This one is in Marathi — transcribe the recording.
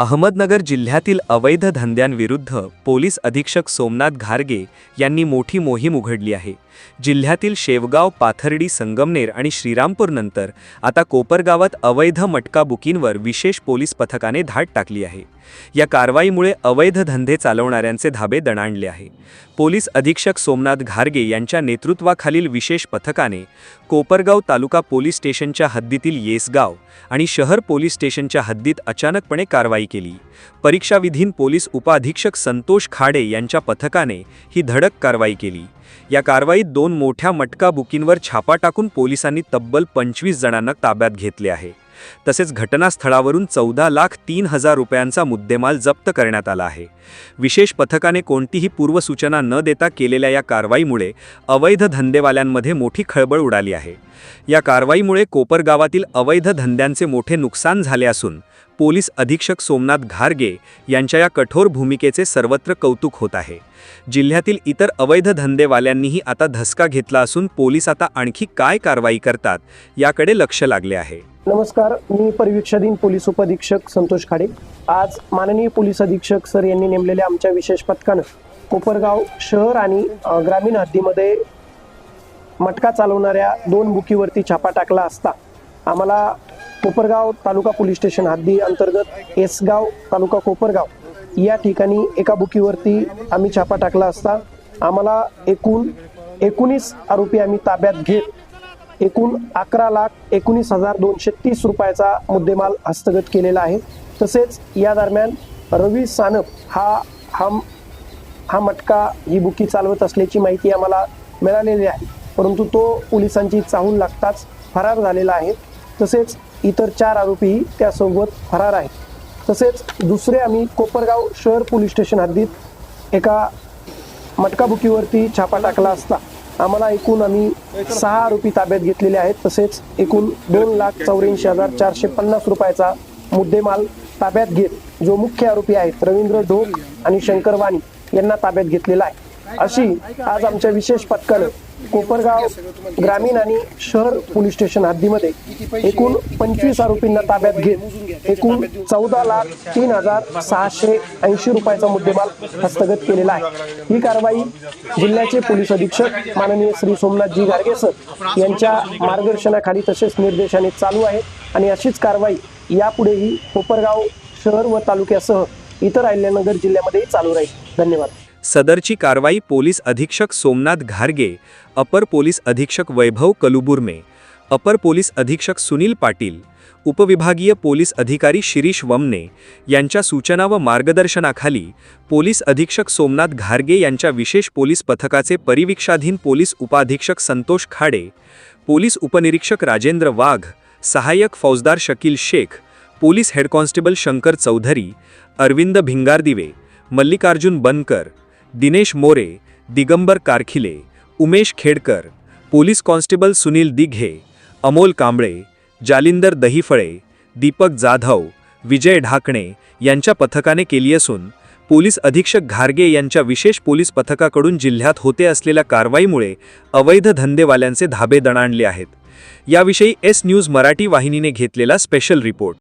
अहमदनगर जिल्ह्यातील अवैध धंद्यांविरुद्ध पोलीस अधीक्षक सोमनाथ घारगे यांनी मोठी मोहीम उघडली आहे. जिल्ह्यातील शेवगाव पाथर्डी संगमनेर आणि श्रीरामपूरनंतर आता कोपरगावात अवैध मटका बुकींवर विशेष पोलीस पथकाने धाड टाकली आहे. या कारवाईमुळे अवैध धंदे चालवणाऱ्यांचे धाबे दणाणले आहे. पोलीस अधीक्षक सोमनाथ घारगे यांच्या नेतृत्वाखालील विशेष पथकाने कोपरगाव तालुका पोलीस स्टेशनच्या हद्दीतील येसगाव आणि शहर पोलीस स्टेशनच्या हद्दीत अचानकपणे कारवाई केली. परीक्षाविधीन पोलीस उपअधीक्षक संतोष खाडे यांच्या पथकाने ही धडक कारवाई केली. या कारवाई कारवाईत दोन मोठ्या मटका बुकींवर छापा टाकून पोलिसांनी तब्बल पंचवीस जणांना ताब्यात घेतले आहे. तसेच घटनास्थळावरून चौदा लाख तीन हजार रुपयांचा मुद्देमाल जप्त करण्यात आला आहे. विशेष पथकाने कोणतीही पूर्वसूचना न देता केलेल्या या कारवाईमुळे अवैध धंदेवाल्यांमध्ये मोठी खळबळ उडाली आहे. या कारवाईमुळे कोपर गावातील अवैध धंद्यांचे मोठे नुकसान झाले असून पोलीस अधीक्षक सोमनाथ घारगे यांच्या या कठोर भूमिकेचे सर्वत्र कौतुक होत आहे. जिल्ह्यातील इतर अवैध धंदेवाल्यांनीही आता धसका घेतला असून पोलीस आता आणखी काय कारवाई करतात याकडे लक्ष लागले आहे. नमस्कार मी परिवीक्षाधीन पोलीस उपअधीक्षक संतोष खाडे. आज माननीय पोलीस अधीक्षक सर यांनी नेमलेल्या आमच्या विशेष पथकानं कोपरगाव शहर आणि ग्रामीण हद्दीमध्ये मटका चालवणाऱ्या दोन बुकीवरती छापा टाकला असता. आम्हाला कोपरगाव तालुका पोलीस स्टेशन हद्दी अंतर्गत एसगाव तालुका कोपरगाव. या ठिकाणी एका बुकीवरती आम्ही छापा टाकला असता आम्हाला एकूण एकोणीस आरोपी आम्ही ताब्यात घेत एकूण अकरा लाख एकोणीस हजार दोनशे तीस रुपयाचा मुद्देमाल हस्तगत केलेला आहे. तसेच या दरम्यान रवी सानप हा हम हा मटका ही बुकी चालवत असल्याची माहिती आम्हाला मिळालेली आहे. परंतु तो पोलिसांची चाहूल लागताच फरार झालेला आहे. तसेच इतर चार आरोपीही त्यासोबत फरार आहेत. तसेच दुसरे आम्ही कोपरगाव शहर पोलीस स्टेशन हद्दीत एका मटकाबुकीवरती छापा टाकला असता. आम्हाला एकूण आम्ही सहा आरोपी ताब्यात घेतलेले आहेत. तसेच एकूण दोन लाख चौऱ्याऐंशी हजार चारशे पन्नास रुपयाचा मुद्देमाल ताब्यात घेत जो मुख्य आरोपी आहेत रवींद्र ढोक आणि शंकर वाणी यांना ताब्यात घेतलेला आहे. अशी आज आमच्या विशेष पथकानं कोपरगाव ग्रामीण आणि शहर पोलीस स्टेशन हद्दीमध्ये एकूण पंचवीस आरोपींना ताब्यात घेत एकूण चौदा लाख तीन हजार सहाशे ऐंशी रुपयाचा मुद्देमाल हस्तगत केलेला आहे. ही कारवाई जिल्ह्याचे पोलीस अधीक्षक माननीय श्री सोमनाथजी गारगे सर यांच्या मार्गदर्शनाखाली तसेच निर्देशाने चालू आहे आणि अशीच कारवाई यापुढेही कोपरगाव शहर व तालुक्यासह इतर अहिल्यानगर जिल्ह्यामध्येही चालू राहील. धन्यवाद. सदरची कारवाई पोलीस अधीक्षक सोमनाथ घारगे अपर पोलीस अधीक्षक वैभव कलुबुर्मे अपर पोलीस अधीक्षक सुनील पाटील उपविभागीय पोलीस अधिकारी शिरीष वमने यांच्या सूचना व मार्गदर्शनाखाली पोलीस अधीक्षक सोमनाथ घारगे यांच्या विशेष पोलीस पथकाचे परिवीक्षाधीन पोलीस उपाधीक्षक संतोष खाडे पोलीस उपनिरीक्षक राजेंद्र वाघ सहाय्यक फौजदार Shaikh Shaikh police head constable Shankar Chaudhari Arvind Bhingardive Mallikarjun Bankar Dinesh More Digambar Karkhile Umesh Khedkar police constable Sunil Dighe Amol Kamble Jalindar Dahiphale Deepak Jadhav Vijay Dhakane यांच्या पथकाने केली असून पोलीस अधीक्षक घारगे यांच्या विशेष पोलीस पथकाकडून जिल्ह्यात होते असलेल्या कारवाईमुळे अवैध धंदेवाल्यांचे धाबे दणाणले आहेत. याविषयी एस न्यूज मराठी वाहिनीने घेतलेला स्पेशल रिपोर्ट.